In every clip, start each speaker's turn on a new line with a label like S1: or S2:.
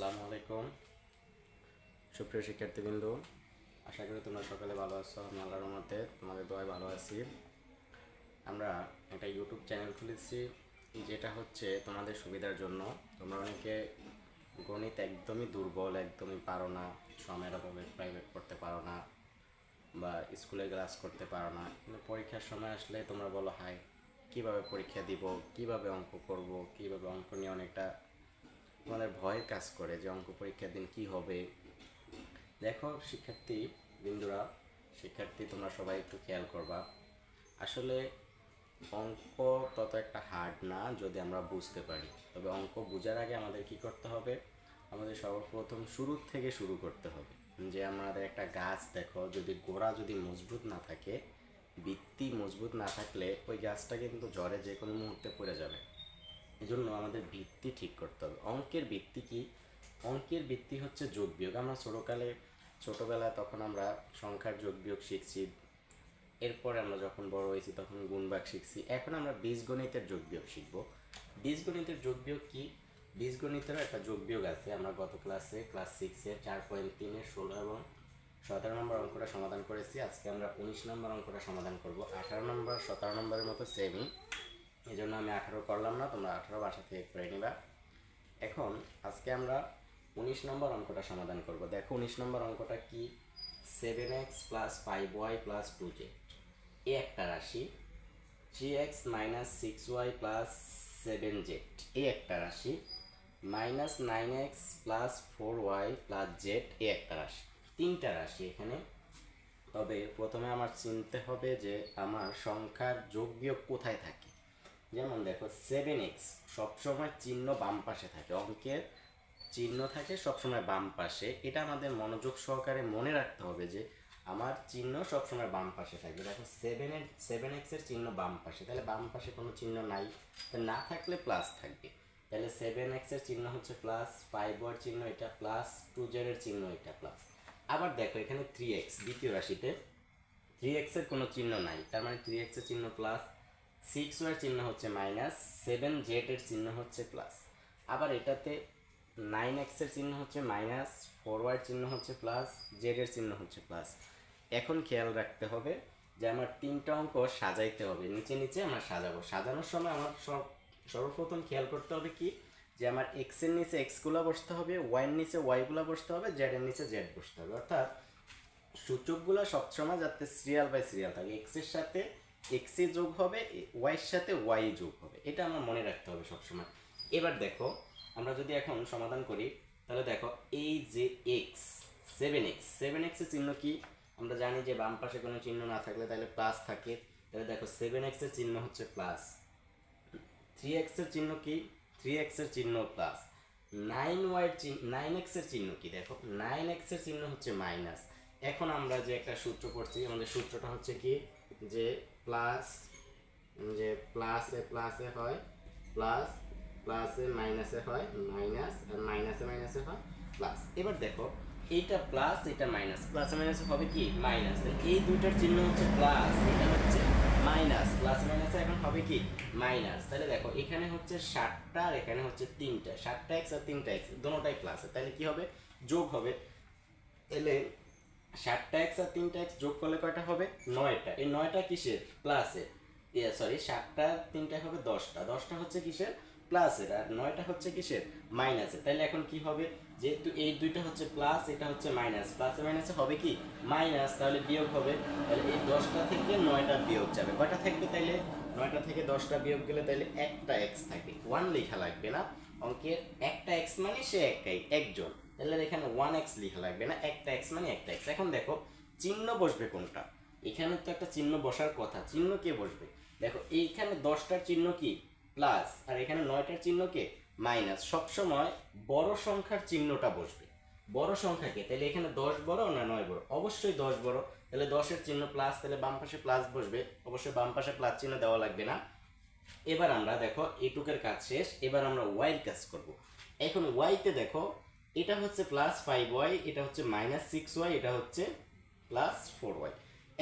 S1: আসসালামু আলাইকুম সুপ্রিয় শিক্ষার্থীবৃন্দ, আশা করি তোমরা সকালে ভালো আছো, আমি আল্লাহর মধ্যে তোমাদের দোয়ায় ভালো আছি। আমরা একটা ইউটিউব চ্যানেল খুলেছি যেটা হচ্ছে তোমাদের সুবিধার জন্য। তোমরা অনেকে গণিত একদমই দুর্বল, একদমই পারো না, সময়ের অভাবে প্রাইভেট করতে পারো না বা স্কুলে ক্লাস করতে পারো না। কিন্তু পরীক্ষার সময় আসলে তোমরা বলো হাই কীভাবে পরীক্ষা দিব, কীভাবে অঙ্ক করব, কীভাবে অঙ্ক নিয়ে অনেকটা তোমাদের ভয়ের কাজ করে যে অঙ্ক পরীক্ষার দিন কি হবে। দেখো শিক্ষার্থী বিন্দুরা, শিক্ষার্থী তোমরা সবাই একটু খেয়াল করবা। আসলে অঙ্ক তত একটা হার্ড না যদি আমরা বুঝতে পারি। তবে অঙ্ক বোঝার আগে আমাদের কি করতে হবে? আমাদের সর্বপ্রথম শুরু থেকে শুরু করতে হবে। যে আমাদের একটা গাছ দেখো, যদি গোড়া যদি মজবুত না থাকে, ভিত্তি মজবুত না থাকলে ওই গাছটা কিন্তু জ্বরে যে কোনো মুহূর্তে পড়ে যাবে। এই জন্য আমাদের ভিত্তি ঠিক করতে হবে। অঙ্কের ভিত্তি কি? অঙ্কের ভিত্তি হচ্ছে যোগ বিয়োগ। আমরা ছোটোকালে, ছোটোবেলায় তখন আমরা সংখ্যার যোগ বিয়োগ শিখছি। এরপরে আমরা যখন বড় হয়েছি তখন গুণবাগ শিখছি। এখন আমরা বীজগণিতের যোগ বিয়োগ শিখব। বীজগণিতের যোগ বিয়োগ কী? বীজগণিতেরও একটা যোগ বিয়োগ আছে। আমরা গত ক্লাসে, ক্লাস সিক্সে চার পয়েন্ট তিনের ষোলো এবং সতেরো নম্বর অঙ্কটা সমাধান করেছি। আজকে আমরা উনিশ নম্বর অঙ্কটা সমাধান করব। আঠারো নম্বর, সতেরো নম্বরের মতো সেমই এই জন্য আমি আঠারো করলাম না, তোমরা আঠারো বাসা থেকে করে নিবা। এখন আজকে আমরা উনিশ নম্বর অঙ্কটা সমাধান করব। দেখো উনিশ নম্বর অঙ্কটা কি? Seven X plus five Y plus two Z এ একটা রাশি three X minus six Y plus seven Z এ একটা রাশি minus nine X plus four Y plus Z এ একটা রাশি। তিনটা রাশি এখানে। তবে প্রথমে আমার চিনতে হবে যে আমার সংখ্যার যোগ বিয়োগ কোথায় থাকে। যেমন দেখো সেভেন এক্স সবসময় চিহ্ন বাম পাশে থাকে, অঙ্কের চিহ্ন থাকে সবসময় বাম পাশে। এটা আমাদের মনোযোগ সহকারে মনে রাখতে হবে যে, আমার চিহ্ন সবসময় বাম পাশে থাকবে দেখো সেভেনের সেভেন এক্সের চিহ্ন বাম পাশে। তাহলে বাম পাশে কোনো চিহ্ন নাই। না থাকলে প্লাস থাকবে। তাহলে সেভেন এক্সের চিহ্ন হচ্ছে প্লাস ফাইভ ওয়ার চিহ্ন এটা প্লাস টু জেডের চিহ্ন এটা প্লাস আবার দেখো, এখানে থ্রি এক্স দ্বিতীয় রাশিতে থ্রি এক্সের কোনো চিহ্ন নাই। তার মানে থ্রি এক্সের চিহ্ন প্লাস সিক্স ওয়ার চিহ্ন হচ্ছে মাইনাস সেভেন জেডের চিহ্ন হচ্ছে প্লাস আবার এটাতে নাইন এক্সের চিহ্ন হচ্ছে মাইনাস ফোর ওয়ার চিহ্ন হচ্ছে প্লাস জেডের চিহ্ন হচ্ছে প্লাস এখন খেয়াল রাখতে হবে যে আমার তিনটা অঙ্ক সাজাইতে হবে। নিচে নিচে আমরা সাজাবো। সাজানোর সময় আমার সর্বপ্রথম খেয়াল করতে হবে কি? যে আমার এক্সের নিচে এক্সগুলো বসতে হবে ওয়াইয়ের নিচে ওয়াইগুলো বসতে হবে জেডের নিচে জেড বসতে হবে। অর্থাৎ সূচকগুলো সবসময় যাতে সিরিয়াল বাই সিরিয়াল থাকে। এক্সের সাথে এক্স যোগ হবে ওয়াইয়ের সাথে ওয়াই যোগ হবে। এটা আমার মনে রাখতে হবে সবসময়। এবার দেখো, আমরা যদি এখন সমাধান করি, তাহলে দেখো, এই যে এক্স সেভেন এক্স সেভেন এক্সের চিহ্ন কি? আমরা জানি যে বাম পাশে কোনো চিহ্ন না থাকলে তাহলে প্লাস থাকে। তাহলে দেখো সেভেন এক্সের চিহ্ন হচ্ছে প্লাস থ্রি এক্সের চিহ্ন কি? থ্রি এক্সের চিহ্ন প্লাস নাইন ওয়াইয়ের চিহ্ন নাইন এক্সের চিহ্ন কি? দেখো নাইন এক্সের চিহ্ন হচ্ছে মাইনাস এখন আমরা যে একটা সূত্র পড়ছি, আমাদের সূত্রটা হচ্ছে কি? যে প্লাস যে প্লাসে প্লাসে হয় প্লাস প্লাসে মাইনাসে হয় মাইনাস আর মাইনাসে মাইনাসে হয় প্লাস এবার দেখো, এইটা প্লাস এটা মাইনাস প্লাসে মাইনাসে হবে কি? মাইনাস এই দুইটার চিহ্ন হচ্ছে প্লাস এটা হচ্ছে মাইনাস প্লাস মাইনাসে এখন হবে কি? মাইনাস তাহলে দেখো, এখানে হচ্ছে ষাটটা আর এখানে হচ্ছে তিনটা। ষাটটা এক্স আর তিনটা এক্স দোনোটাই প্লাস তাহলে কি হবে? যোগ হবে। এলে ষাটটা এক্স আর তিনটা এক্স যোগ করলে কয়টা হবে? নয়টা। এই নয়টা কিসের? প্লাসের সরি সাতটা, তিনটা হবে দশটা। দশটা হচ্ছে কিসের? প্লাসের আর নয়টা হচ্ছে কিসের? মাইনাসের তাহলে এখন কি হবে? যেহেতু এই দুইটা হচ্ছে প্লাস এটা হচ্ছে মাইনাস প্লাসে মাইনাসে হবে কি? মাইনাস তাহলে বিয়োগ হবে। তাহলে এই দশটা থেকে নয়টা বিয়োগ যাবে। কয়টা থাকবে তাইলে? নয়টা থেকে দশটা বিয়োগ গেলে তাহলে একটা এক্স থাকবে ওয়ান লেখা লাগবে না। অঙ্কের একটা এক্স মানে সে একটাই, একজন। তাহলে এখানে ওয়ান এক্স লেখা লাগবে না, একটা এক্স মানে একটা এক্স এখন দেখো, চিহ্ন বসবে কোনটা? এখানে তো একটা চিহ্ন বসার কথা, চিহ্ন কে বসবে? দেখো, এইখানে দশটার চিহ্ন কি? প্লাস আর এখানে নয়টার চিহ্ন কে? মাইনাস সবসময় বড় সংখ্যার চিহ্নটা বসবে। বড় সংখ্যাকে তাহলে এখানে দশ বড় না নয় বড়? অবশ্যই দশ বড়। তাহলে দশের চিহ্ন প্লাস তাহলে বাম পাশে প্লাস বসবে। অবশ্যই বাম পাশে প্লাস চিহ্ন দেওয়া লাগবে না। এবার আমরা দেখো এটুকের কাজ শেষ, এবার আমরা ওয়াইয়ের কাজ করব। এখন ওয়াইতে দেখো, এটা হচ্ছে প্লাস ফাইভ ওয়াই এটা হচ্ছে মাইনাস সিক্স ওয়াই এটা হচ্ছে প্লাস ফোর ওয়াই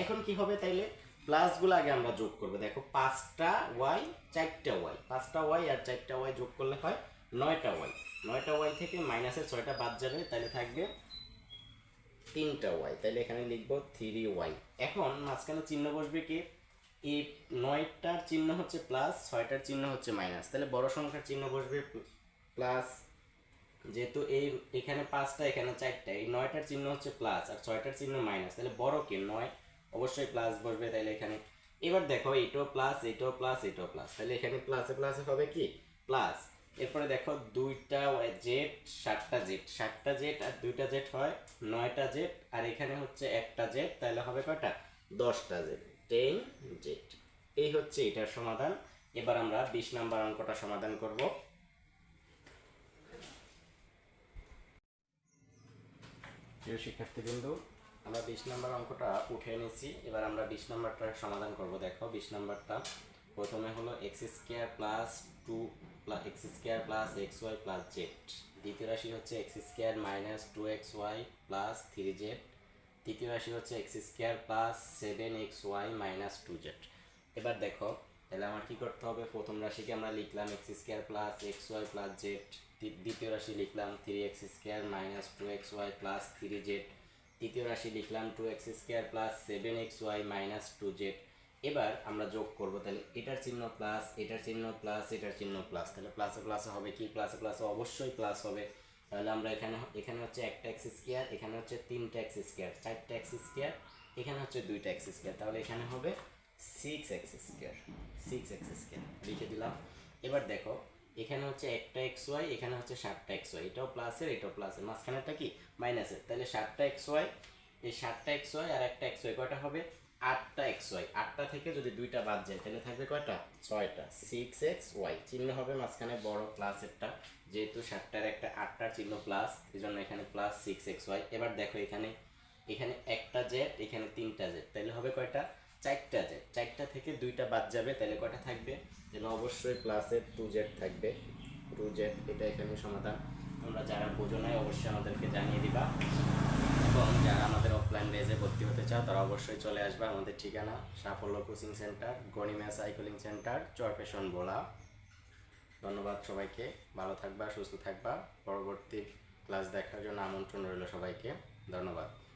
S1: এখন কি হবে তাইলে? প্লাসগুলো আগে আমরা যোগ করব। দেখো, পাঁচটা ওয়াই চারটা ওয়াই পাঁচটা ওয়াই আর চারটা ওয়াই যোগ করলে হয় নয়টা ওয়াই নয়টা ওয়াই থেকে মাইনাসের ছয়টা বাদ যাবে তাহলে থাকবে তিনটা ওয়াই তাহলে এখানে লিখব থ্রি ওয়াই এখন মাঝখানে চিহ্ন বসবে কি? এই নয়টার চিহ্ন হচ্ছে প্লাস, ছয়টার চিহ্ন হচ্ছে মাইনাস। তাহলে বড় সংখ্যার চিহ্ন বসবে প্লাস, যেহেতু এই এখানে পাঁচটা, এখানে চারটা, এই নয়টার চিহ্ন হচ্ছে প্লাস আর ছয়টার চিহ্ন মাইনাস। তাহলে বড় কি? নয়। অবশ্যই প্লাস বসবে তাহলে এখানে। এবার দেখো এইটাও প্লাস এইটাও প্লাস এইটাও প্লাস। তাহলে এখানে প্লাসে প্লাসে হবে কি? প্লাস। এরপরে দেখো, দুইটা জেড সাতটা জেড সাতটা জেড আর দুইটা জেড হয় নয়টা জেড আর এখানে হচ্ছে একটা জেড তাহলে হবে কয়টা? দশটা জেড টেন জেড। এই হচ্ছে এটার সমাধান। এবার আমরা বিশ নাম্বার অঙ্কটা সমাধান করব। প্রিয় শিক্ষার্থীবৃন্দু, আমরা বিশ নম্বর অঙ্কটা উঠে এনেছি। এবার আমরা বিশ নম্বরটা সমাধান করব। দেখো, বিশ নম্বরটা প্রথমে হলো X square plus two X square plus X Y plus Z. দ্বিতীয় রাশি হচ্ছে X square minus two X Y plus three Z. তৃতীয় রাশি হচ্ছে X square plus seven X Y minus two Z এবার দেখো, তাহলে আমার কি করতে হবে? প্রথম রাশিকে আমরা লিখলাম x square plus x y plus z দ্বিতীয় রাশি লিখলাম three x square minus two x y plus three z তৃতীয় রাশি লিখলাম two x square plus seven x y minus two z এবার আমরা যোগ করব, তাহলে এটার চিহ্ন প্লাস এটার চিহ্ন প্লাস এটার চিহ্ন প্লাস তাহলে প্লাসে প্লাসে হবে কি? প্লাসে প্লাসে অবশ্যই প্লাস হবে। তাহলে আমরা এখানে এখানে হচ্ছে একটা এক্স স্কোয়ার এখানে হচ্ছে তিনটা এক্স স্কোয়ার চারটা এক্স স্কোয়ার এখানে হচ্ছে দুইটা এক্স স্কোয়ার তাহলে এখানে হবে six x square six x square লিখে দিলাম। এবার দেখো, এখানে হচ্ছে একটা এক্স ওয়াই এখানে হচ্ছে সাতটা এক্স ওয়াই এটাও প্লাসের এটাও প্লাসের মাঝখানেরটা কি? মাইনাসের তাহলে সাতটা এক্স ওয়াই এই সাতটা এক্স ওয়াই আর একটা এক্স ওয়াই কয়টা হবে? আটটা এক্স ওয়াই আটটা থেকে যদি দুইটা বাদ যায়, তাহলে থাকবে কয়টা? ছয়টা। সিক্স এক্স ওয়াই চিহ্ন হবে মাঝখানে বড় প্লাসেরটা যেহেতু সাতটার একটা আটটার চিহ্ন প্লাস এই জন্য এখানে প্লাস সিক্স এক্স ওয়াই এবার দেখো এখানে এখানে একটা জেড এখানে তিনটা জেড তাহলে হবে কয়টা? চারটা জেড চারটা থেকে দুইটা বাদ যাবে, তাহলে কয়টা থাকবে? তাহলে অবশ্যই প্লাসের টু জেড থাকবে। টু জেড এটা এখানে সমাধান। তোমরা যারা বোঝো নাই, অবশ্যই আমাদেরকে জানিয়ে দিবা। এবং যারা আমাদের অফলাইন বেজে ভর্তি হতে চাও, তারা অবশ্যই চলে আসবে আমাদের ঠিকানা, সাফল্য কোচিং সেন্টার, গণিমা সাইকেলিং সেন্টার, চরপেশন বোলা। ধন্যবাদ সবাইকে, ভালো থাকবা, সুস্থ থাকবা। পরবর্তী ক্লাস দেখার জন্য আমন্ত্রণ রইল সবাইকে। ধন্যবাদ।